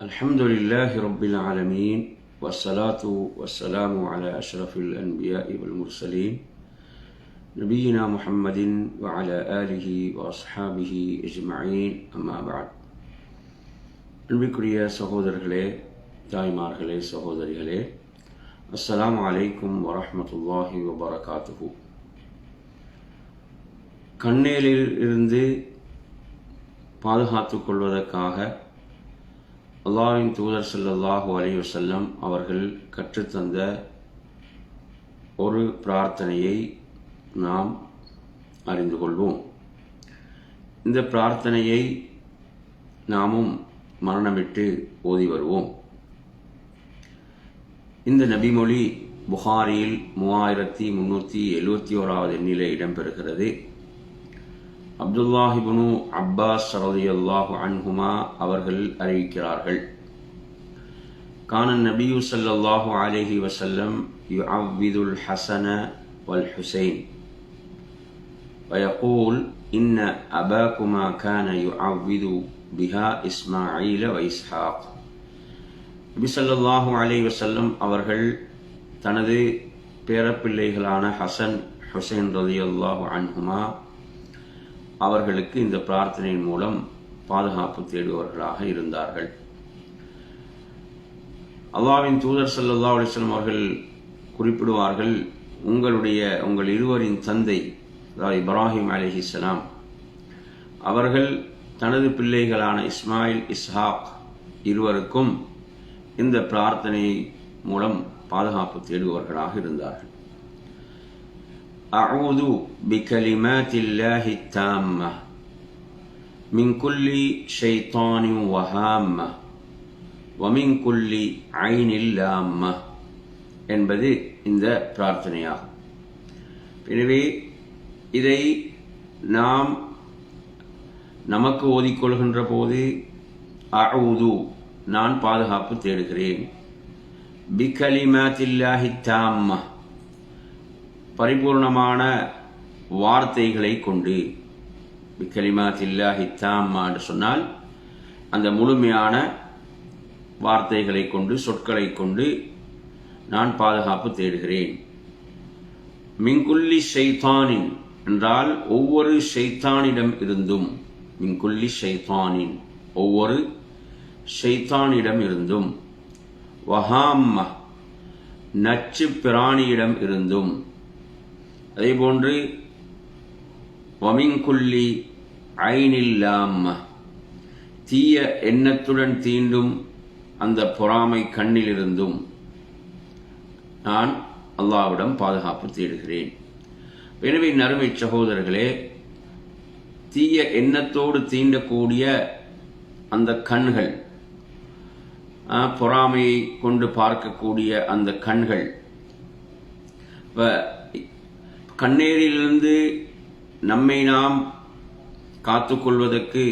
الحمد لله رب العالمين والصلاة والسلام على أشرف الأنبياء والمرسلين نبينا محمد وعلى آله وأصحابه أجمعين أما بعد அன்பிற்குரிய சகோதரர்களே தாய்மார்களே சகோதரிகளே அஸ்ஸலாமு அலைக்கும் வரஹ்மத்துல்லாஹி வபரகாத்துஹு கண்ணேலில் இருந்து பாதுகாத்துக் கொள்வதற்காக அல்லாவின் தூதர் ஸல்லல்லாஹு அலி வசல்லம் அவர்கள் கற்றுத்தந்த ஒரு பிரார்த்தனையை நாம் அறிந்து கொள்வோம். இந்த பிரார்த்தனையை நாமும் மரணமிட்டு ஓதி வருவோம். இந்த நபிமொழி புகாரியில் மூவாயிரத்தி முன்னூற்றி எழுபத்தி ஓராவது எண்ணிலே இடம்பெறுகிறது. அப்துல்லாஹிபுனு அப்பாஸ் ரலியல்லாஹு அன்ஹுமா அவர்கள் அறிவிக்கிறார்கள் கான நபியு ஸல்லல்லாஹு அலைஹி வஸல்லம் யுஅவ்விதுல் ஹஸன வல் ஹுசைன் ويقول إن أباكما كان يعوذ بها إسماعيل وإسحاق நபி ஸல்லல்லாஹு அலைஹி வஸல்லம் அவர்கள் தனது பேரப்பிள்ளைகளான ஹசன் ஹுசைன் ரலியல்லாஹு அன்ஹுமா அவர்களுக்கு இந்த பிரார்த்தனையின் மூலம் பாதுகாப்பு தேடுபவர்களாக இருந்தார்கள். அல்லாவின் தூதர் சல்லா அலிஸ்லாம் அவர்கள் குறிப்பிடுவார்கள் உங்களுடைய உங்கள் இருவரின் தந்தை அதாவது இப்ராஹிம் அலிஹிஸ்லாம் அவர்கள் தனது பிள்ளைகளான இஸ்மாயில் இஸ்ஹாக் இருவருக்கும் இந்த பிரார்த்தனை மூலம் பாதுகாப்பு தேடுபவர்களாக இருந்தார்கள். أعوذ بكلمات الله التامة من كل شيطان وهامة ومن كل عين لامة என்பது இந்த பிரார்த்தனையாகும் எனவே இதை நாம் நமக்கு ஓதிக்கொள்கின்ற போது அவுது நான் பாதுகாப்பு தேடுகிறேன் பிகலிமாத்தில்லாஹி தாம்ம பரிபூர்ணமான வார்த்தைகளை கொண்டு மிக்கலிமா தில்லா ஹித்தாம்மா என்று சொன்னால் அந்த முழுமையான வார்த்தைகளை கொண்டு சொற்களை கொண்டு நான் பாதுகாப்பு தேடுகிறேன். மிங்குல்லி ஷைத்தானின் என்றால் ஒவ்வொரு ஷைத்தானிடம் இருந்தும் மிங்குல்லி ஷைத்தானின் ஒவ்வொரு ஷைத்தானிடம் இருந்தும் வஹாம்மா நச்சு பிராணியிடம் இருந்தும் அதேபோன்று வமிங்குல்லி ஐனில்லாம தீய எண்ணத்துடன் தீண்டும் அந்த பொறாமை கண்ணிலிருந்தும் நான் அல்லாவிடம் பாதுகாப்பு தேடுகிறேன். எனவே நறுமை சகோதரர்களே தீய எண்ணத்தோடு தீண்டக்கூடிய அந்த கண்கள் பொறாமையை கொண்டு பார்க்கக்கூடிய அந்த கண்கள் கண்ணேரிலிருந்து நம்மை நாம் காத்துக்கொள்வதற்கு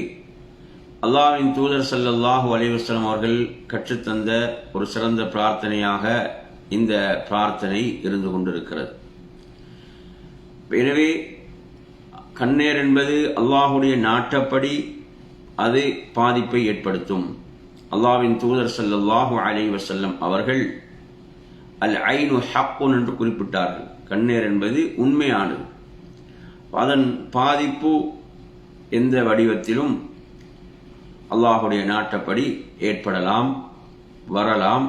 அல்லாவின் தூதர் சல்லல்லாஹு அலைவசலம் அவர்கள் கற்றுத்தந்த ஒரு சிறந்த பிரார்த்தனையாக இந்த பிரார்த்தனை இருந்து கொண்டிருக்கிறது. எனவே கண்ணேர் என்பது அல்லாஹுடைய நாட்டப்படி அது பாதிப்பை ஏற்படுத்தும். அல்லாவின் தூதர் சல்லாஹூ அலை வசல்லம் அவர்கள் அல் ஐனு ஹக்குன் என்று குறிப்பிட்டார்கள். கண்ணீர் என்பது உண்மையானது. அதன் பாதிப்பு எந்த வடிவத்திலும் அல்லாஹுடைய நாட்டப்படி ஏற்படலாம் வரலாம்.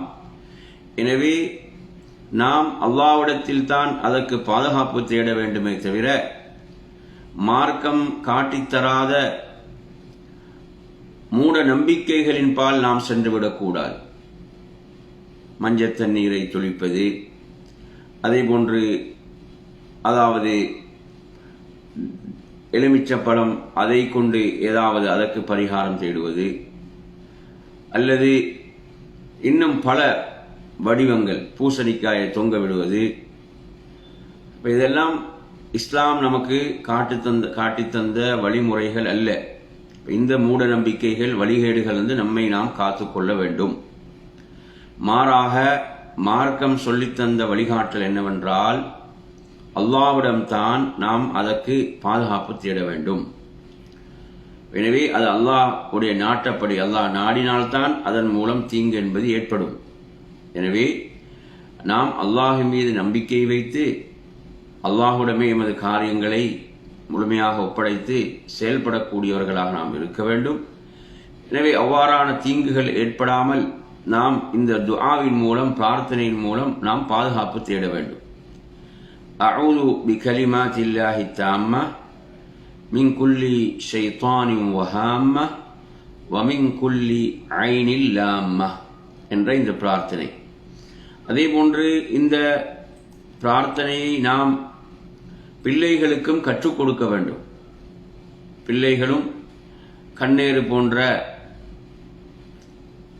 எனவே நாம் அல்லாவிடத்தில் தான் அதற்கு பாதுகாப்பு தேட வேண்டுமே தவிர மார்க்கம் காட்டித்தராத மூட நம்பிக்கைகளின் பால் நாம் சென்றுவிடக்கூடாது மஞ்சள் தண்ணீரை தொளிப்பது அதே போன்று அதாவது எலுமிச்சப்பழம் அதை கொண்டு ஏதாவது அதற்கு பரிகாரம் தேடுவது அல்லது இன்னும் பல வடிவங்கள் பூசணிக்காயை தொங்க விடுவது. இதெல்லாம் இஸ்லாம் நமக்கு காட்டு தந்த காட்டித்தந்த வழிமுறைகள் அல்ல. இந்த மூட நம்பிக்கைகள் வழிகேடுகள் வந்து நம்மை நாம் காத்துக்கொள்ள வேண்டும். மாறாக மார்க்கம் சொல்லித்தந்த வழிகாட்டல் என்னவென்றால் அல்லாவிடம்தான் நாம் அதற்கு பாதுகாப்பு தேட வேண்டும். எனவே அது அல்லாஹ்வுடைய நாட்டப்படி அல்லாஹ் நாடினால்தான் அதன் மூலம் தீங்கு என்பது ஏற்படும். எனவே நாம் அல்லாஹின் மீது நம்பிக்கை வைத்து அல்லாஹுடமே எமது காரியங்களை முழுமையாக ஒப்படைத்து செயல்படக்கூடியவர்களாக நாம் இருக்க வேண்டும். எனவே அவ்வாறான தீங்குகள் ஏற்படாமல் நாம் இந்த துஆவின் மூலம் பிரார்த்தனையின் மூலம் நாம் பாதுகாப்பு தேட வேண்டும். أعوذ بكلمات الله التامة من كل شيطان وهامة ومن كل عين لامة என்ற இந்த பிரார்த்தனை. அதே போன்று இந்த பிரார்த்தனையை நாம் பிள்ளைகளுக்கும் கற்றுக் கொடுக்க வேண்டும். பிள்ளைகளும் கண்ணேறு போன்ற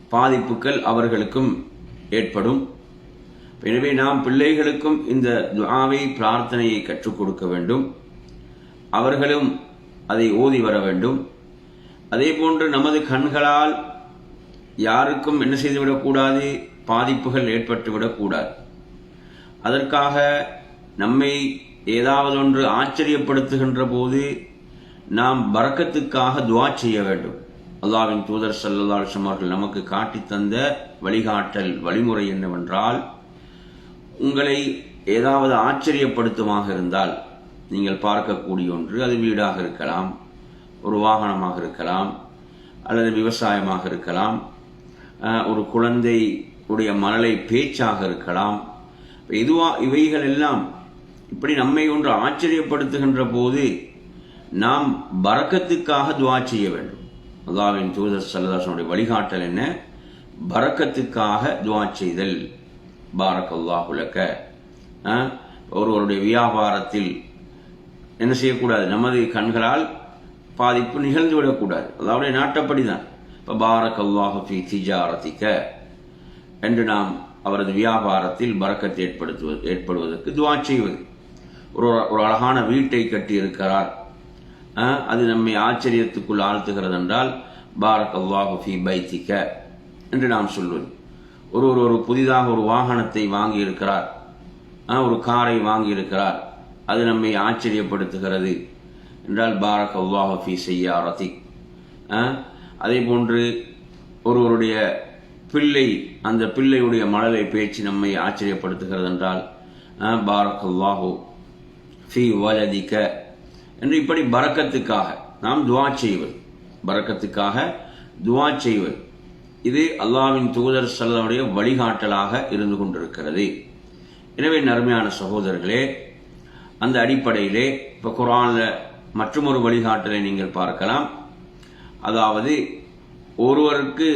பாதிப்புகள் அவர்களுக்கும் ஏற்படும். எனவே நாம் பிள்ளைகளுக்கும் இந்த துவாவை பிரார்த்தனையை கற்றுக் கொடுக்க வேண்டும். அவர்களும் அதை ஓதி வர வேண்டும். அதே போன்று நமது கண்களால் யாருக்கும் என்ன செய்துவிடக்கூடாது பாதிப்புகள் ஏற்பட்டுவிடக்கூடாது அதற்காக நம்மை ஏதாவது ஒன்று ஆச்சரியப்படுத்துகின்ற போது நாம் பறக்கத்துக்காக துவா செய்ய வேண்டும். அல்லாவின் தூதர் சல்லல்லாஹம் அவர்கள் நமக்கு காட்டித்தந்த வழிகாட்டல் வழிமுறை என்னவென்றால் உங்களை ஏதாவது ஆச்சரியப்படுத்துமாக இருந்தால் நீங்கள் பார்க்கக்கூடிய ஒன்று அது வீடாக இருக்கலாம் ஒரு வாகனமாக இருக்கலாம் அல்லது விவசாயமாக இருக்கலாம் ஒரு குழந்தை உடைய மனலை பேச்சாக இருக்கலாம். இதுவா இவைகள் எல்லாம் இப்படி நம்மை ஒன்று ஆச்சரியப்படுத்துகின்ற போது நாம் பறக்கத்துக்காக துவா செய்ய வேண்டும். அல்லாவின் தூதர் சல்லதாசனுடைய வழிகாட்டல் என்ன? பறக்கத்துக்காக துவா செய்தல். பாரக்கல்லாஹுலக்க ஒருவருடைய வியாபாரத்தில் என்ன செய்யக்கூடாது? நமது கண்களால் பாதிப்பு நிகழ்ந்து விடக்கூடாது. அதாவது நாட்டப்படி தான் இப்போ பாரக் அல்லாஹு ஃபி திஜாரத்திக்க என்று நாம் அவரது வியாபாரத்தில் பறக்கத்தை ஏற்படுத்துவது ஏற்படுவதற்கு துவா செய்வது. ஒரு ஒரு அழகான வீட்டை கட்டியிருக்கிறார். அஹ், அது நம்மை ஆச்சரியத்துக்குள் ஆழ்த்துகிறது என்றால் பாரக் அல்லாஹு ஃபி பைத்திக்க என்று நாம் சொல்வது. ஒருவர் ஒரு புதிதாக ஒரு வாகனத்தை வாங்கியிருக்கிறார். ஒரு காரை வாங்கியிருக்கிறார். அது நம்மை ஆச்சரியப்படுத்துகிறது. என்றால் பாரக் அல்லாஹு ஃபி செய்யாரத்திக் அதே போன்று ஒருவருடைய பிள்ளை அந்த பிள்ளையுடைய மழலை பேச்சு நம்மை ஆச்சரியப்படுத்துகிறது என்றால் பாரக் அல்லாஹோ ஃபி வலதிக்க என்று இப்படி பறக்கத்துக்காக நாம் துவா செய்வது. பறக்கத்துக்காக துவா செய்வது. இது அல்லாவின் தூதர் செல்லவுடைய வழிகாட்டலாக இருந்து கொண்டிருக்கிறது. எனவே நறுமையான சகோதரர்களே அந்த அடிப்படையிலே இப்போ குரானில் மற்றொரு வழிகாட்டலை நீங்கள் பார்க்கலாம். அதாவது ஒருவருக்கு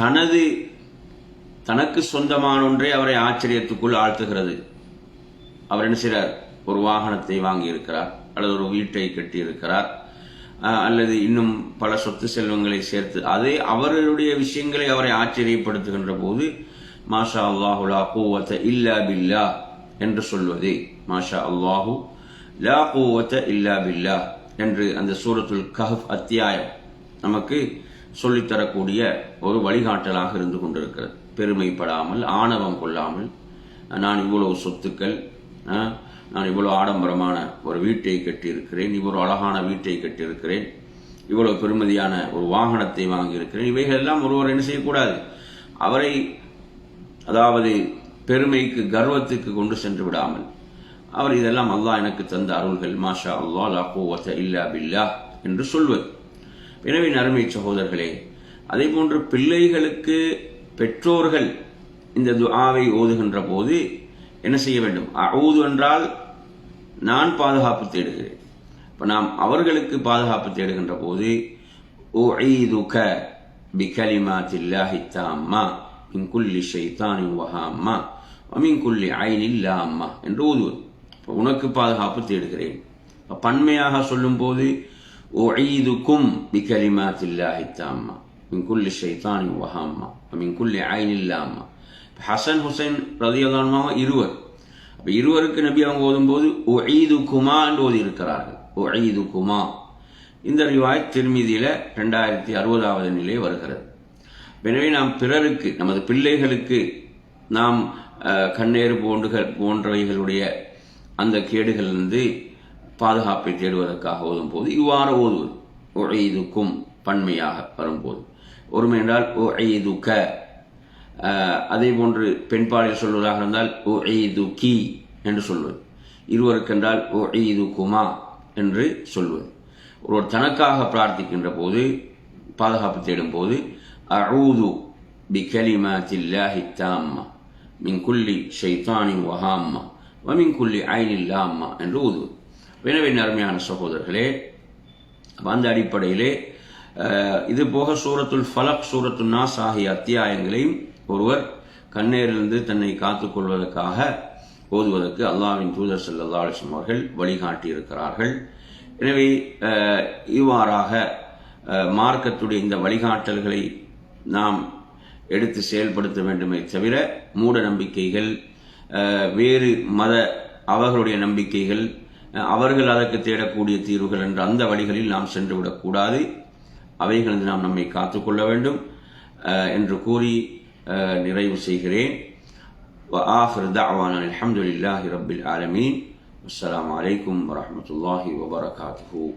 தனது தனக்கு சொந்தமான ஒன்றே அவரை ஆச்சரியத்துக்குள் ஆழ்த்துகிறது. அவர் என்ன செய்கிறார் ஒரு வாகனத்தை வாங்கியிருக்கிறார் அல்லது ஒரு வீட்டை கட்டி இருக்கிறார் அல்லது இன்னும் பல சொத்து செல்வங்களை சேர்த்து அதே அவர்களுடைய விஷயங்களை அவரை ஆச்சரியப்படுத்துகின்ற போது மாஷா அல்லாஹு லா கூவத்த இல்லா பில்லா என்று சொல்வது. மாஷா அல்லாஹு லா கூவத்த இல்லா பில்லா என்று அந்த சூரத்துல் கஹப் அத்தியாயம் நமக்கு சொல்லித்தரக்கூடிய ஒரு வழிகாட்டலாக இருந்து கொண்டிருக்கிறது. பெருமைப்படாமல் ஆணவம் கொள்ளாமல் நான் இவ்வளவு சொத்துக்கள் நான் இவ்வளோ ஆடம்பரமான ஒரு வீட்டை கட்டியிருக்கிறேன் இவ்வளோ அழகான வீட்டை கட்டியிருக்கிறேன் இவ்வளோ பெருமதியான ஒரு வாகனத்தை வாங்கியிருக்கிறேன் இவைகள் எல்லாம் ஒருவர் என்ன செய்யக்கூடாது? அவரை அதாவது பெருமைக்கு கர்வத்துக்கு கொண்டு சென்று விடாமல். அவர் இதெல்லாம் அல்லாஹ் எனக்கு தந்த அருள்கள். மாஷா அல்லா லா குவத்த இல்லா பில்லா என்று சொல்வது. எனவே நறுமை சகோதரர்களே அதே போன்று பிள்ளைகளுக்கு பெற்றோர்கள் இந்த துஆவை ஓதுகின்ற போது என்ன செய்ய வேண்டும்? அவுது என்றால் நான் பாதுகாப்பு தேடுகிறேன். இப்போ நாம் அவர்களுக்கு பாதுகாப்பு தேடுகின்ற போது ஓ ஐதுக பிகலிமா பிகலிமாத்தில்லாஹி தாம்மா மின் குல்லி ஷைத்தானின் வஹாம்மா வமின் குல்லி ஐனில் லாம்மா என்று ஓதுவது இப்போ உனக்கு பாதுகாப்பு தேடுகிறேன். பன்மையாக சொல்லும்போது உஈதுக்கும் பிகலிமாத்தில்லாஹி தாம்மா மின் குல்லி ஷைத்தானின் வஹாம்மா வமின் குல்லி ஐனில் லாம்மா இப்ப ஹசன் ஹுசைன் ரதியதானமாக இருவர் இப்போ இருவருக்கு நபி அவங்க ஓதும்போது ஒய்து குமா என்று ஓதி இருக்கிறார்கள் ஒய்து குமா இந்த ரிவாய் திருமதியில ரெண்டாயிரத்தி அறுபதாவது நிலை வருகிறது. எனவே நாம் பிறருக்கு நமது பிள்ளைகளுக்கு நாம் கண்ணேறு போன்றுகள் போன்றவைகளுடைய அந்த கேடுகளிலிருந்து பாதுகாப்பை தேடுவதற்காக ஓதும் போது இவ்வாறு ஓதுவது. ஒழிதுக்கும் பன்மையாக வரும்போது. ஒருமை என்றால் ஒழிதுக அதே போன்று பெண் பெண்பாலில் சொல்வதாக இருந்தால் ஓ ஈது கி என்று சொல்வது இருவருக்கென்றால் ஓ ஈது குமா என்று சொல்வது ஒருவர் தனக்காக பிரார்த்திக்கின்ற போது பாதுகாப்பு தேடும் போது அஊது பிகலிமாத்தில்லாஹி தாம்மா மின் குல்லி ஷைத்தானி வஹாம்மா வமின் குல்லி ஐனில்லாம்மா என்று ஊதுவது எனவே அருமையான சகோதரர்களே அந்த அடிப்படையிலே இது போக சூரத்துல் ஃபலக் சூரத்துல் நாஸ் ஆகிய அத்தியாயங்களையும் ஒருவர் கண்ணேரிலிருந்து தன்னை காத்துக்கொள்வதற்காக ஓதுவதற்கு அல்லாவின் தூதர் ஸல்லல்லாஹு அவர்கள் வழிகாட்டியிருக்கிறார்கள். எனவே இவ்வாறாக மார்க்கத்துடைய இந்த வழிகாட்டல்களை நாம் எடுத்து செயல்படுத்த வேண்டுமே தவிர மூட நம்பிக்கைகள் வேறு மத அவர்களுடைய நம்பிக்கைகள் அவர்கள் அதற்கு தேடக்கூடிய தீர்வுகள் என்ற அந்த வழிகளில் நாம் சென்றுவிடக்கூடாது அவைகளிலிருந்து நாம் நம்மை காத்துக்கொள்ள வேண்டும் என்று கூறி آه، لريب السيكرين وآخر دعوانا الحمد لله رب العالمين. والسلام عليكم ورحمة الله وبركاته.